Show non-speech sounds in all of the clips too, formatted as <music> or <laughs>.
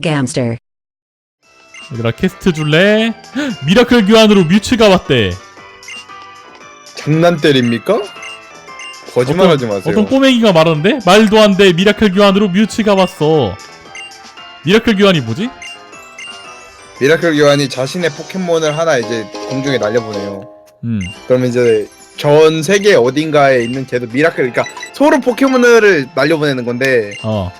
Gamster. 얘들아 퀘스트 줄래? 헉, 미라클 교환으로 뮤츠가 왔대 장난 때립니까? 거짓말하지 마세요. 어떤 꼬맹이가 말하는데? 말도 안 돼 미라클 교환으로 뮤츠가 왔어 미라클 교환이 뭐지? 미라클 교환이 자신의 포켓몬을 하나 이제 공중에 날려보내요. 음 그러면 이제 전 세계 어딘가에 있는 걔도 미라클, 그러니까 서로 포켓몬을 날려보내는 건데 어.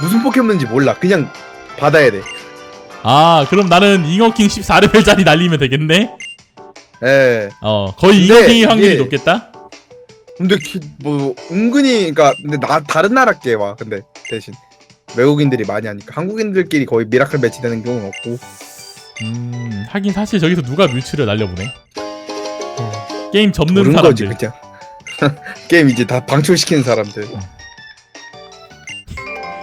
무슨 포켓몬인지 몰라. 그냥 받아야 돼. 아 그럼 나는 잉어킹 14레벨짜리 날리면 되겠네? 예. 어 거의 근데 잉어킹의 확률이 이게- 높겠다? 근데 기- 뭐 은근히 그러니까 근데 나 다른 나라 게 와. 근데 대신 외국인들이 많이 하니까 한국인들끼리 거의 미라클 매치되는 경우는 없고. 음 하긴 사실 저기서 누가 뮤츠를 날려보내? 게임 접는 모르는 사람들 거지 그냥. <laughs> 게임 이제 다 방출시키는 사람들.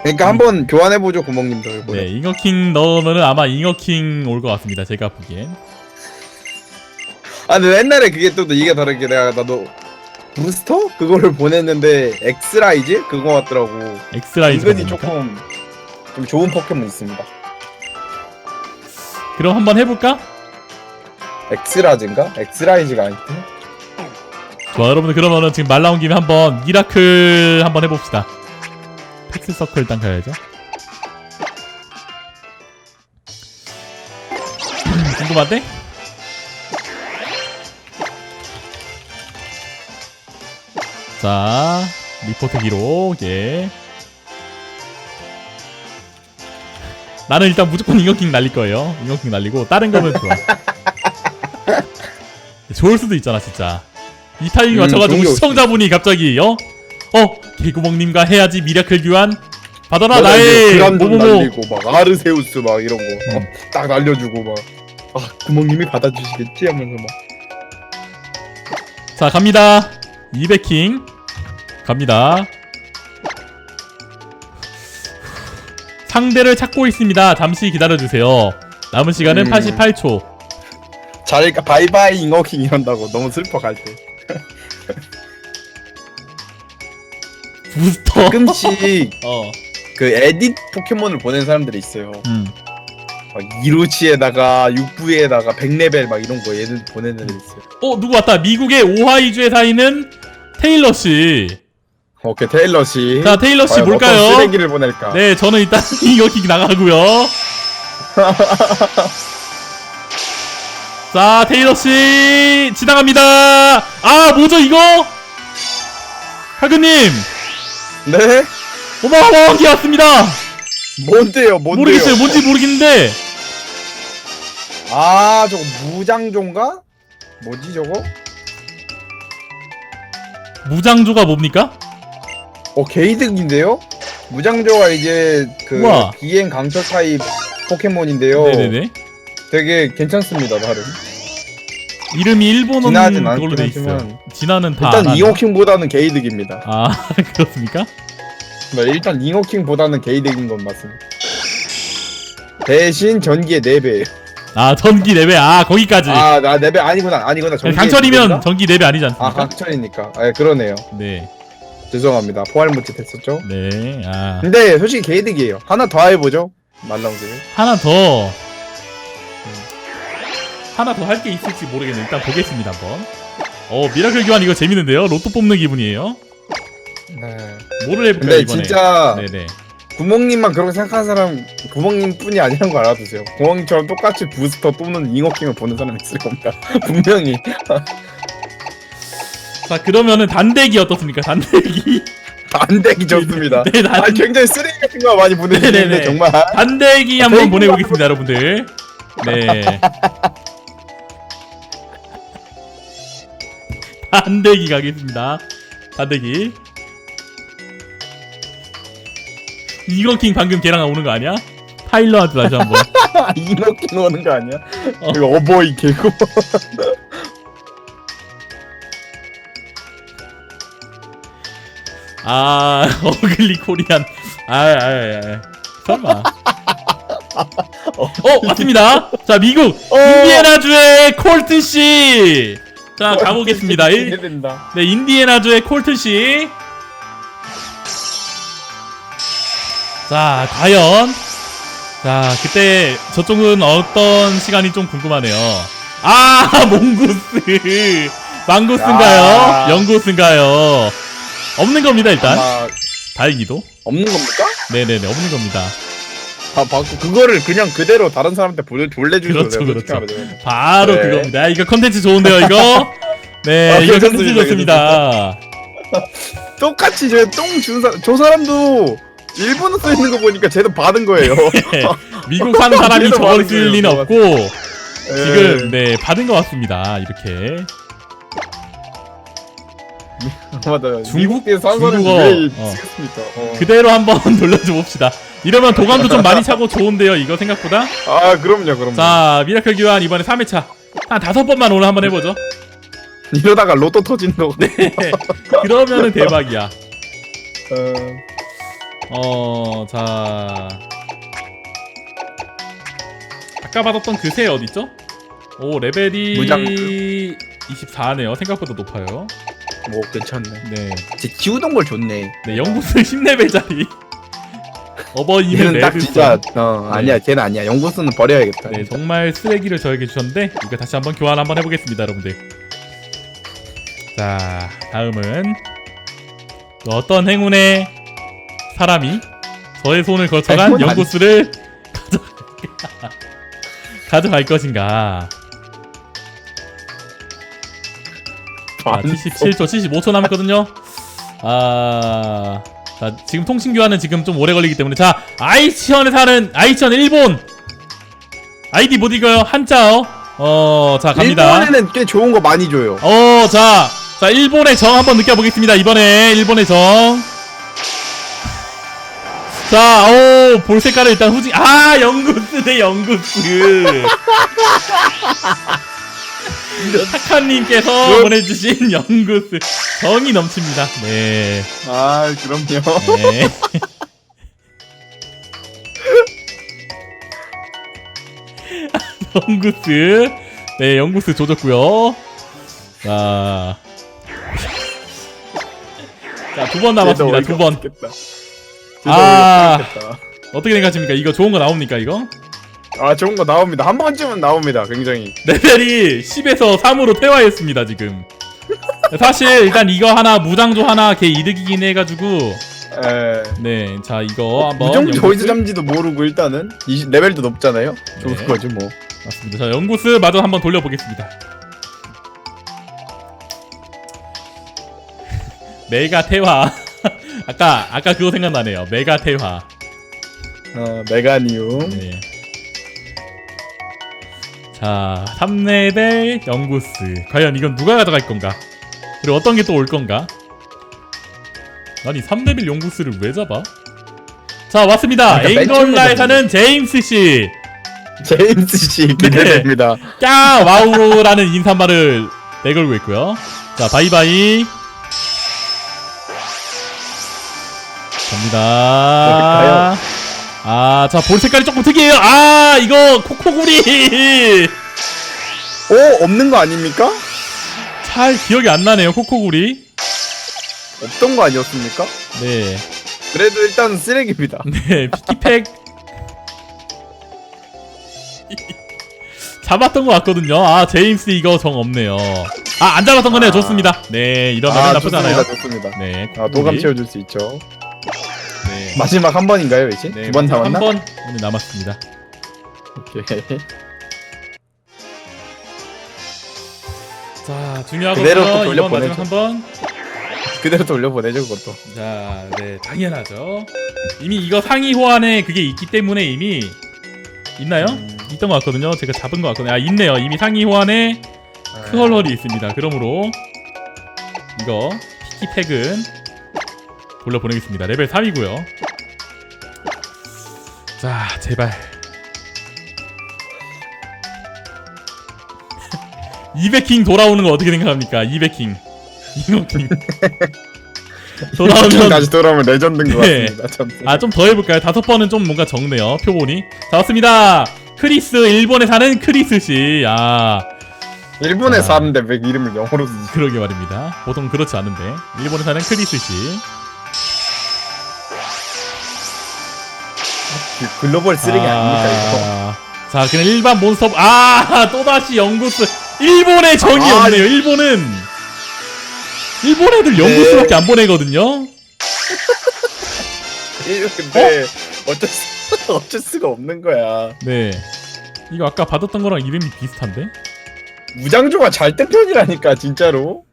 그러니까 한번 교환해 보죠 구멍님도 이번에. 네 잉어킹 넣으면은 아마 잉어킹 올 것 같습니다 제가 보기엔 아 근데 옛날에 그게 또 이게 다르게 내가 나도 부스터 그거를 보냈는데 엑스라이즈 그거 같더라고. 엑스라이즈가 은근히 뭡니까? 조금 좀 좋은 포켓몬 있습니다. 그럼 한번 해볼까? 엑스라즈인가? 엑스라이즈가 아니지? 좋아 여러분들 그러면은 지금 말 나온 김에 한번 미라클 한번 해봅시다 팩스 서클 일단 가야죠. 궁금한데? 자 리포트 기록 예. 나는 일단 무조건 잉어킹 날릴 거예요. 잉어킹 날리고 다른 거면 좋아. <laughs> 좋을 수도 있잖아 진짜. 이 타이밍 음, 맞춰가지고 시청자분이 갑자기 어? 어? 개구멍님과 해야지 미라클 교환 받아라 맞아, 이제 나의 그란돈 뭐뭐뭐. 날리고 막 아르세우스 막 이런 거. 음. 딱 날려주고 막. 아 구멍님이 받아주시겠지? 하면서 막. 자 갑니다. 200킹. 갑니다. 상대를 찾고 있습니다. 잠시 기다려주세요. 남은 시간은 음. 88초. 자리가 바이바이 잉어킹 이런다고. 너무 슬퍼 갈 때. <laughs> 부스터 가끔씩 <laughs> 어 그 에딧 포켓몬을 보낸 사람들이 있어요. 음. 막 이루치에다가 육부에다가 100레벨 막 이런 거 얘들 보내는 애들 있어요. 어 누구 왔다 미국의 오하이주에 사이는 테일러 씨 오케이 테일러 씨. 자 테일러 씨 과연 어떤 뭘까요? 쓰레기를 보낼까? 네 저는 일단 <laughs> 이거 킥 나가고요 <laughs> 자 테일러 씨 지나갑니다 아 뭐죠 이거? 하그님 네? 어마어마한 게 왔습니다 뭔데요? 뭔데요? 모르겠어요 뭔지 모르겠는데 아 저거 무장종가? 뭐지 저거? 무장조가 뭡니까? 어 게이득인데요? 무장조가 이제 그 우와. 비행 강철 타입 포켓몬인데요. 네네네 되게 괜찮습니다 나름. 이름이 일본어는 진하진 그걸로 돼 않긴 있어요 하지만 진화는 다 일단 안. 잉어킹보다는 게이득입니다. 아 <laughs> 그렇습니까? 네, 일단 잉어킹보다는 게이득인 건 맞습니다. 대신 전기의 4배예요. 아 전기 레벨 아 거기까지 아, 나 4배 아니구나. 아니구나. 전기의 강철이면 2배인가? 전기 레벨 아니지 않습니까? 아, 강철이니까. 아, 그러네요. 네 죄송합니다. 포괄 못했었죠. 네, 아. 근데 솔직히 게이득이에요. 하나 더 해보죠. 말라오세요. 하나 더. 하나 더 할 게 있을지 모르겠네. 일단 보겠습니다, 한번. 어, 미라클 교환 이거 재밌는데요? 로또 뽑는 기분이에요? 네. 뭐를 해볼까요, 근데 이번에? 진짜 네네. 구멍님만 그렇게 생각하는 사람 구멍님뿐이 아니라는 거 알아두세요. 구멍님처럼 똑같이 부스터 또는 잉어킹을 보는 사람이 있을 겁니다. <laughs> 분명히. <laughs> 자, 그러면은 단대기 어떻습니까? 단대기. 단대기 좋습니다. <laughs> 네, 단, 아 굉장히 쓰레기 같은 거 많이. 보내주는데 정말. 단대기 한번 보내보겠습니다, 여러분들. 네. 단대기 가겠습니다. 단대기. 이거킹 방금 걔랑 오는 거 아니야? 타일러한테 다시 한번. <laughs> 잉어킹 오는 거 아니야? 어. 이거 어버이 개고. <laughs> 아, 어글리 코리안. 아, 아, 아, 아. 설마. <laughs> 어, 맞습니다. 자, 미국 어. 인디애나주의 콜튼 씨. 자, 가보겠습니다. 일- 기대된다. 네, 인디애나주의 콜튼 씨. 자, 과연 자, 그때 저쪽은 어떤 시간이 좀 궁금하네요. 아, <laughs> 몽고스. 망고스인가요? 아. 연고스인가요? 없는 겁니다, 일단. 아마 다행히도. 없는 겁니까? 네네네, 없는 겁니다. 아, 받고 그거를 그냥 그대로 다른 사람한테 보내 돌려주는 그렇죠, 그렇죠. 바로 네. 그겁니다. 이거 컨텐츠 좋은데요, 이거? 네, 아, 이거 컨텐츠 괜찮습니다, 좋습니다. <laughs> 똑같이 저똥준 사람 저 사람도 일본어 써 있는 거 보니까 쟤도 받은 거예요. <laughs> 네, 미국 사는 사람이 <laughs> 얘도 저걸 받은 쓸 거예요, 리는. 없고, 지금, 네, 받은 것 같습니다. 이렇게. 맞아요. 중국- 미국에서 한 사람이 중국어, 왜 어. 쓰겠습니까? 어. 그대로 한번 돌려줘 봅시다. 이러면 도감도 좀 많이 차고 좋은데요, 이거 생각보다. 아 그럼요, 그럼요. 자, 미라클 교환 이번에 3회차. 한 다섯 번만 오늘 한번 해보죠. 이러다가 로또 터지는 거. 네. 그러면은 대박이야. 어, 어, 자. 아까 받았던 그새 어딨죠? 오, 레벨이 무장급. 24네요. 생각보다 높아요. 뭐 괜찮네. 네. 제 기우던 걸 좋네. 네, 영구스 10레벨짜리. <laughs> 어버이는 얘는 딱 레드선. 진짜 어 네. 아니야, 걔는 아니야. 연구수는 버려야겠다. 네, 정말 쓰레기를 저에게 주셨는데 이거 다시 한번 교환 한번 해보겠습니다, 여러분들. 자, 다음은 또 어떤 행운의 사람이 저의 손을 거쳐간 행운 아니- 연구수를 <laughs> 가져... 가져갈 것인가? 아, 77초, 75초 남았거든요. 아, 자 지금 통신 교환은 지금 좀 오래 걸리기 때문에 자 아이치현에 사는 아이치현 일본 아이디 못 읽어요 한자어. 어, 자 갑니다. 일본에는 꽤 좋은 거 많이 줘요. 어, 자, 자 일본의 정 한번 느껴보겠습니다. 이번에 일본의 정. 자, 오, 볼 색깔을 일단 후지. 아, 영구스 대 영구스. <laughs> <laughs> 타카님께서 그- 보내주신 영구스 정이 넘칩니다. 네, 아, 그럼요. 네. <laughs> 영구스, 네, 영구스 조졌고요. 자, 자, 두 번 남았습니다. 두 번. 아. 아, 어떻게 생각하십니까? 이거 좋은 거 나옵니까, 이거? 아 좋은 거 나옵니다. 한 번쯤은 나옵니다. 굉장히. 레벨이 10에서 3으로 퇴화했습니다, 지금. 사실, 일단 이거 하나, 무장조 하나, 걔 이득이긴 해가지고, 에. 네, 자, 이거 한번. 무정 연구스- 조이스 잠지도 모르고 일단은 20 레벨도 높잖아요. 좋은 네. 거지 뭐. 맞습니다. 자, 연구스 마저 한번 돌려보겠습니다. <laughs> 메가 퇴화. <laughs> 아까, 아까 그거 생각나네요. 메가 퇴화. 어, 메가니움. 네. 자, 3레벨 연구스. 과연 이건 누가 가져갈 건가? 그리고 어떤 게 또 올 건가? 아니, 3레벨 연구스를 왜 잡아? 자, 왔습니다. 그러니까 맨 처음에 앵걸라에 사는 제임스 씨. 제임스 씨 기대됩니다. 까 와우라는 인사말을 내걸고 있고요. 자, 바이바이. 갑니다. 아, 자, 볼 색깔이 조금 특이해요. 아, 이거 코코구리. 오 없는 거 아닙니까? 잘 기억이 안 나네요, 코코구리. 없던 거 아니었습니까? 네. 그래도 일단 쓰레기입니다. 네, 피키팩. 잡았던 것 같거든요. 아, 제임스 이거 정 없네요. 아, 안 잡았던 거네요. 아. 좋습니다. 네, 이러면 아 나쁘지 좋습니다, 않아요. 좋습니다. 네. 아 도감 코코구리. 채워줄 수 있죠. 네. <laughs> 마지막 한 번인가요 이제? 네, 두 번 남았나? 한번 오늘 남았습니다. 오케이. 자, 중요하거든요. 그대로 또 이번 돌려보내죠. 마지막 한 번. 그대로 돌려보내죠 그것도. 자, 네, 당연하죠. 이미 이거 상위 호환에 그게 있기 때문에 이미 있나요? 음. 있던 것 같거든요. 제가 잡은 것 같거든요. 아, 있네요. 이미 상위 호환에 크컬러리 있습니다. 그러므로 이거 피키팩은 돌려보내겠습니다. 레벨 3이고요. 자, 제발. <laughs> 200킹 돌아오는 거 어떻게 생각합니까? 200킹. 이노킹. <laughs> 돌아오면 다시 돌아오면 레전드인 것 네. 같습니다. 전. 아좀 더 해볼까요? 다섯 번은 좀 뭔가 적네요 표본이 자 왔습니다 크리스 일본에 사는 크리스 씨아 일본에 아. 사는데 왜 이름을 영어로 쓰지? 그러게 말입니다 보통 그렇지 않은데 일본에 사는 크리스 씨 글로벌 쓰레기 아닙니까 이거? 아, 자, 그냥 일반 몬스터 아, 또다시 연구스 일본의 정이 아, 없네요. 일본은 일본 애들 연구스밖에 안 보내거든요. 근데 어쩔 수 <laughs> 어쩔 수가 없는 거야. 네. 이거 아까 받았던 거랑 이름이 비슷한데? 무장조가 잘뜬 편이라니까 진짜로.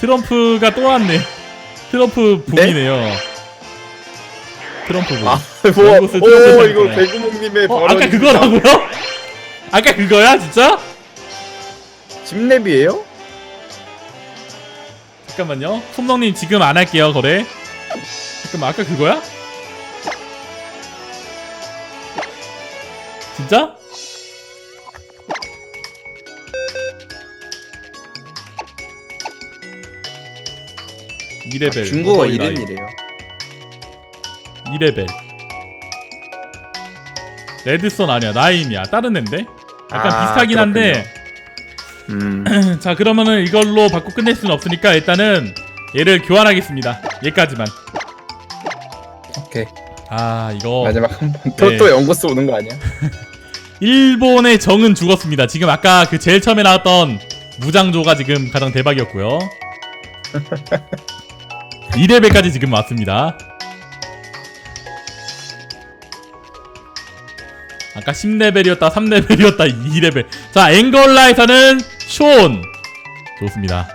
트럼프가 또 왔네. 트럼프 붐이네요. 트럼프 붐. 아, 뭐, 연구소 오 트럼프 이거 사니까요. 개구멍님의 어, 아까 그거라고요? <laughs> 아까 그거야, 진짜? 집랩이에요? 잠깐만요. 솜농님 지금 안 할게요, 거래. 잠깐만, 아까 그거야? 진짜? 이레벨 중국어 이름이래요. 2레벨 레드선 아니야 나임이야 다른 앤데? 약간 아, 비슷하긴 한데 음. <clears throat> 자 그러면은 이걸로 받고 끝낼 수는 없으니까 일단은 얘를 교환하겠습니다 얘까지만 오케이. 아 이거 마지막 한 번. 또 네. 또 연구소 오는 거 아니야? <laughs> 일본의 정은 죽었습니다 지금 아까 그 제일 처음에 나왔던 무장조가 지금 가장 대박이었고요 <laughs> 2레벨까지 지금 왔습니다 아까 10레벨이었다 3레벨이었다 2레벨 자 앵걸라에서는 쇼온 좋습니다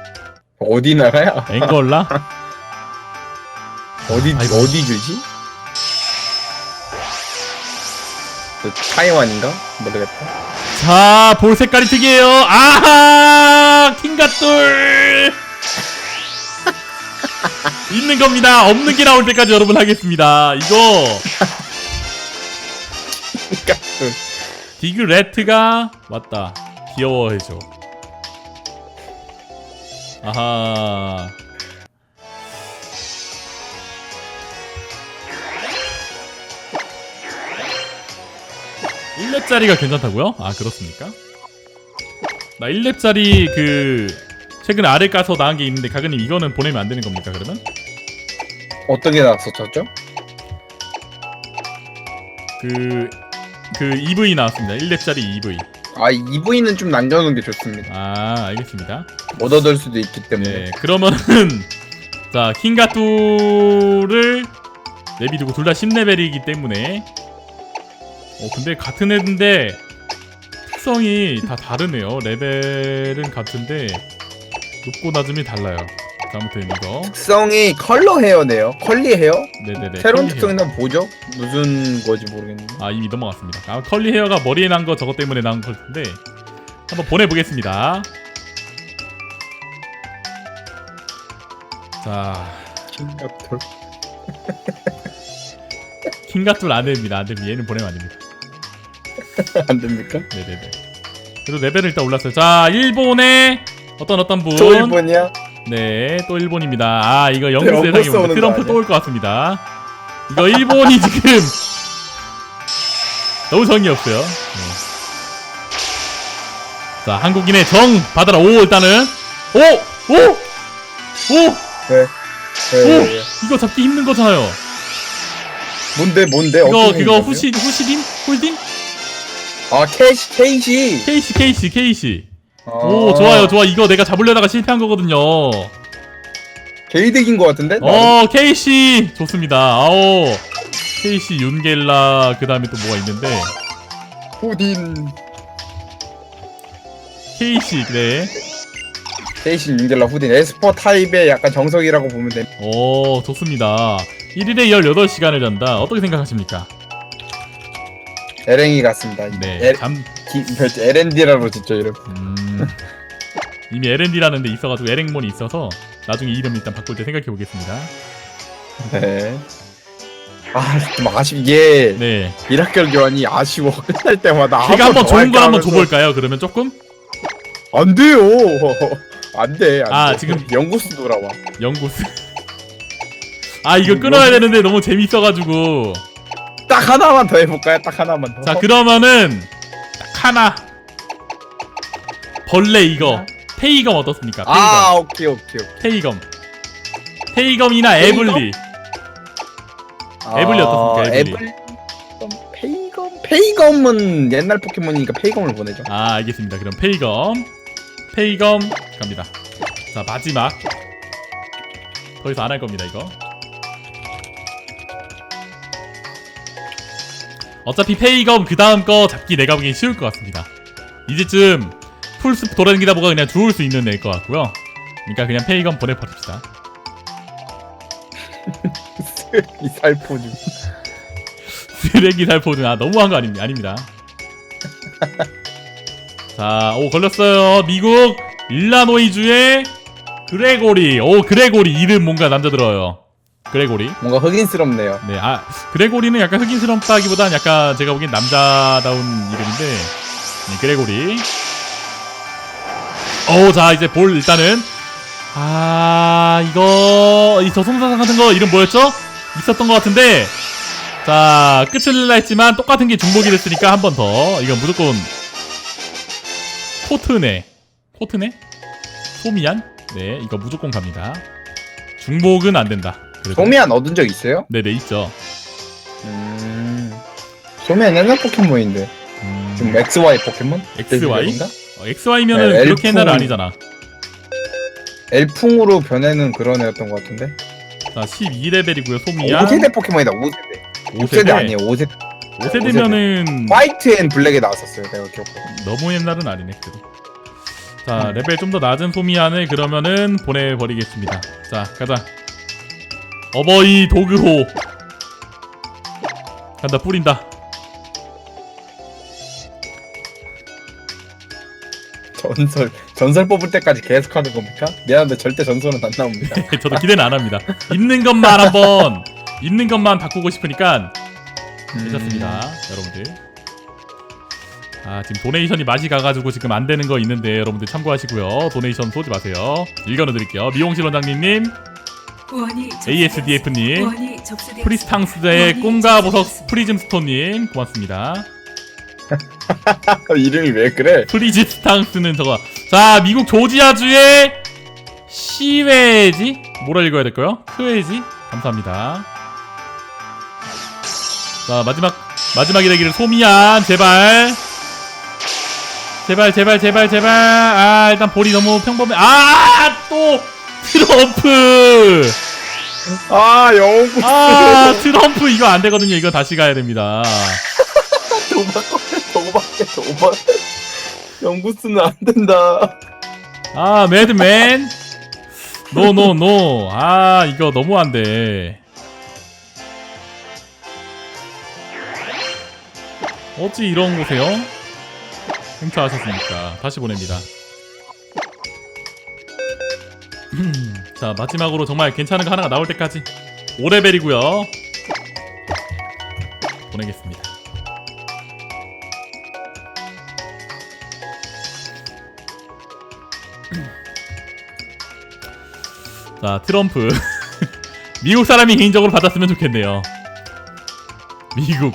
어디 나라야? 앵걸라 <laughs> 어디 아이고. 어디 주지? 그 타이완인가? 모르겠다. 자, 볼 색깔이 특이해요. 아하! 킹갓돌! <laughs> 있는 겁니다. 없는 게 나올 때까지 여러분 하겠습니다. 이거, <laughs> 그러니까 디그레트가 왔다. 귀여워해줘. 아하. 일렙짜리가 괜찮다고요? 아 그렇습니까? 나 1렙짜리 그 최근에 아래 까서 나온 게 있는데 가그님 이거는 보내면 안 되는 겁니까 그러면? 어떤 게 나왔었죠? 그... 그 EV 나왔습니다. 1렙짜리 EV 아 EV는 좀 남겨놓은 게 좋습니다. 아 알겠습니다. 못 얻을 수도 있기 때문에. 네 그러면은 <laughs> 자 킹가뚜를 내비두고 둘 다 10레벨이기 때문에. 어 근데 같은 애인데 특성이 다 다르네요. 레벨은 같은데 높고 낮음이 달라요. 자, 아무튼 이거 특성이 컬러 헤어네요. 컬리 헤어? 네네네 새로운 컬리 특성이나 뭐죠? 무슨 거지 모르겠는데. 헤어. 아 이미 넘어갔습니다 아 컬리 헤어가 머리에 난 거 저거 때문에 나온 걸 텐데 한번 보내보겠습니다 자 킹가톨. <laughs> 킹가툴 안 됩니다 안 됩니다 얘는 보내면 안 됩니다 <laughs> 안 됩니까? 네네네. 그래도 레벨을 일단 올랐어요. 자, 일본의 어떤 어떤 분. 저 일본이야? 네, 또 일본입니다. 아, 이거 영국 오는데 거 트럼프? 또 올 것 같습니다. 이거 일본이 지금 너무 정이 없어요. 네. 자, 한국인의 정 받아라. 오, 일단은 오, 오, 오, 왜? 왜, 왜, 왜? 이거 잡기 힘든 거잖아요. 뭔데 뭔데? 이거 그거 후시 후시딘 홀딘 거죠? 아 케이시 케이시. 케이시 케이시 케이시. 아, 오, 좋아요, 좋아. 이거 내가 잡으려다가 실패한 거거든요. 게이득인 것 같은데? 어 케이시 좋습니다 아오 케이시 윤겔라 그 다음에 또 뭐가 있는데 후딘. 케이시 네. 케이시 윤겔라 후딘 에스퍼 타입의 약간 정석이라고 보면 돼. 오 좋습니다 1일에 18시간을 잔다 어떻게 생각하십니까? 에랭이 같습니다. 네 에, 잠, 기, LND라고 짓죠 이름. 음, 이미 LND라는 데 있어가지고 LN몬이 있어서 나중에 이름 일단 바꿀 때 생각해 보겠습니다 네. 아, 좀 아쉽. 이게 네 미라클 교환이 아쉬워. <laughs> 끝날 때마다. 제가 한번 더 좋은 걸 한번. 줘볼까요 그러면 조금? 안 돼요. <laughs> 안 돼. 안 아, 돼. 지금- 연구소 돌아와. 연구스 아 이거 끊어야 되는데 너무 재밌어가지고 딱 하나만 더 해볼까요? 딱 하나만 더. 자 그러면은 딱 하나 벌레 이거 페이검 어떻습니까? 페이검 아, 오케이, 오케이, 오케이. 페이검 페이검이나 페이검? 에블리 에블리 어떻습니까, 에블리? 에블 페이검 페이검은 옛날 포켓몬이니까 페이검을 보내죠. 아 알겠습니다. 그럼 페이검 페이검 갑니다. 자 마지막 더 이상 안 할 겁니다 이거. 어차피 페이검 그 다음 거 잡기 내가 보기엔 쉬울 것 같습니다. 이제쯤 풀숲 돌아다니다 보가 그냥 주울 수 있는 애일 것 같고요. 그러니까 그냥 페이검 보내버립시다. <laughs> 이 살포주. 쓰레기 살포는 아 너무한 거 아닙니다. 아닙니다. <laughs> 자, 오 걸렸어요. 미국 일라노이주의 그레고리. 오 그레고리 이름 뭔가 남자 들어요. 그레고리. 뭔가 흑인스럽네요. 네, 아 그레고리는 약간 흑인스럽다기보단 약간 제가 보기엔 남자다운 이름인데 네, 그레고리. 오, 자 이제 볼 일단은 아 이거 이 저승사상 같은 거 이름 뭐였죠? 있었던 것 같은데 자 끝을 낼라 했지만 똑같은 게 중복이 됐으니까 한 번 더 이건 무조건 코트네 코트네 소미안 네 이거 무조건 갑니다 중복은 안 된다 그래도. 소미안 얻은 적 있어요? 네네 있죠 음. 소미안 옛날 포켓몬인데 음, 지금 XY 포켓몬? XY? 인가 어, XY면은 네, 그렇게 옛날은 엘프. 아니잖아 엘풍으로 변해는 그런 애였던 것 같은데. 자 12레벨이고요 소미안 5세대 포켓몬이다. 5세대. 5세대 아니에요. 5세대. 5세대면은 화이트 앤 블랙에 나왔었어요. 내가 기억하고. 너무 옛날은 아니네 그래도 자 음. 레벨 좀 더 낮은 소미안을 그러면은 보내버리겠습니다 자 가자 어버이 도그호. 간다 뿌린다. 전설 전설 뽑을 때까지 계속 하는 겁니까? 미안한데 절대 전설은 안 나옵니다. <laughs> 저도 기대는 안 합니다. 있는 것만 한번 있는 것만 바꾸고 싶으니까 괜찮습니다 여러분들. 아 지금 도네이션이 맛이 가가지고 지금 안 되는 거 있는데 여러분들 참고하시고요. 도네이션 쏘지 마세요. 일견을 드릴게요. 미용실 원장님님 ASDF님 프리스탕스의 꿈과 보석 프리즘스톤님 고맙습니다. <laughs> 이름이 왜 그래? 프리즘스탕스는 저거. 자 미국 조지아주의 시웨지? 뭐라 읽어야 될까요? 크웨지? 감사합니다. 자 마지막 마지막이 되기를 소미안 제발. 제발 제발 제발 제발. 아 일단 볼이 너무 평범해. 아 또 트럼프. 아 영웅. 아 트럼프 이거 안 되거든요. 이거 다시 가야 됩니다. 도박 도박해 도박. 영구스는 안 된다. 아 매드맨. 노노노. 아 이거 너무 안 돼. 어찌 이런 곳에요? 행차하셨습니까? 다시 보냅니다 자 마지막으로 정말 괜찮은 거 하나가 나올 때까지 5레벨이고요. 보내겠습니다. <clears throat> 자 트럼프. <laughs> 미국 사람이 개인적으로 받았으면 좋겠네요. 미국.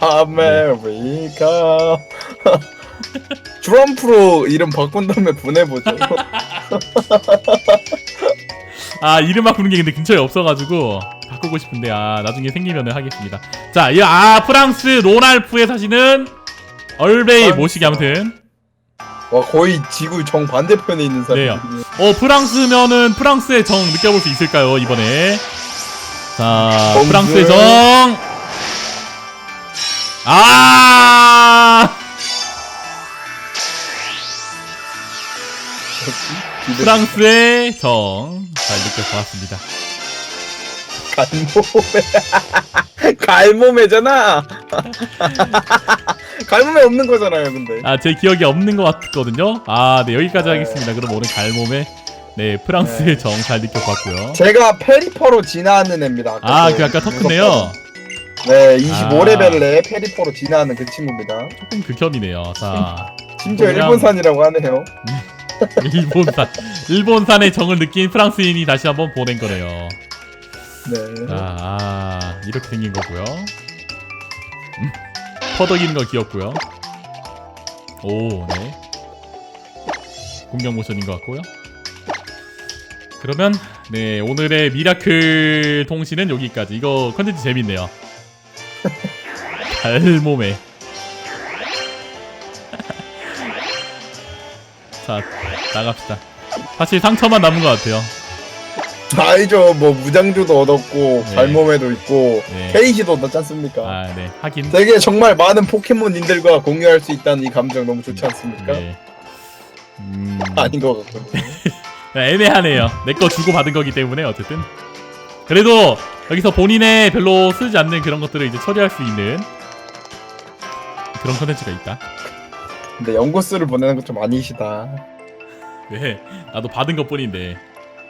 아메리카. <laughs> 트럼프로 이름 바꾼 다음에 보내보죠. <laughs> 아 이름 바꾸는 게 근데 근처에 없어가지고 바꾸고 싶은데 아 나중에 생기면 하겠습니다 자아 프랑스 로날프에 사시는 얼베이 프랑스. 모시기 아무튼 와 거의 지구 정 반대편에 있는 네요. 사람이네. 어 프랑스면은 프랑스의 정 느껴볼 수 있을까요 이번에 자 정수. 프랑스의 정 아! <laughs> 프랑스의 정 잘 느껴보았습니다. 갈모메 갈모메잖아. 갈모메 없는 거잖아요, 근데. 아, 제 기억이 없는 것 같거든요. 아, 네, 여기까지 네. 하겠습니다. 그럼 오늘 갈몸에 네, 프랑스의 네. 정잘 느껴봤고요. 제가 페리퍼로 진화하는 애입니다. 아, 그그 아까 터크네요. 네, 아. 25레벨에 페리퍼로 진화하는 그 친구입니다. 조금 극혐이네요. 자, <laughs> 심지어 그냥- 일본산이라고 하네요. <laughs> 일본산. 일본산의 정을 느낀 프랑스인이 다시 한번 보낸 거네요. 네. 자, 아, 이렇게 생긴 거고요. 음, 퍼덕이는 거 귀엽고요. 오, 네. 공격 모션인 것 같고요. 그러면 네 오늘의 미라클 통신은 여기까지. 이거 컨텐츠 재밌네요. <laughs> 발몸에. 자 나갑시다. 사실 상처만 남은 것 같아요. 아니죠 뭐 무장주도 얻었고 네. 발몸에도 있고 네. 페이지도 얻었지 않습니까? 아네 하긴. 세계 정말 많은 포켓몬인들과 공유할 수 있다는 이 감정 너무 좋지 않습니까? 네. 음, <laughs> 아닌 것 같고 네, <laughs> 애매하네요. 내 거 주고 받은 거기 때문에 어쨌든. 그래도 여기서 본인의 별로 쓰지 않는 그런 것들을 이제 처리할 수 있는 그런 컨텐츠가 있다. 근데 연고스를 보내는 건좀 아니시다 왜? 나도 받은 것 뿐인데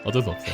어쩔 수 없어.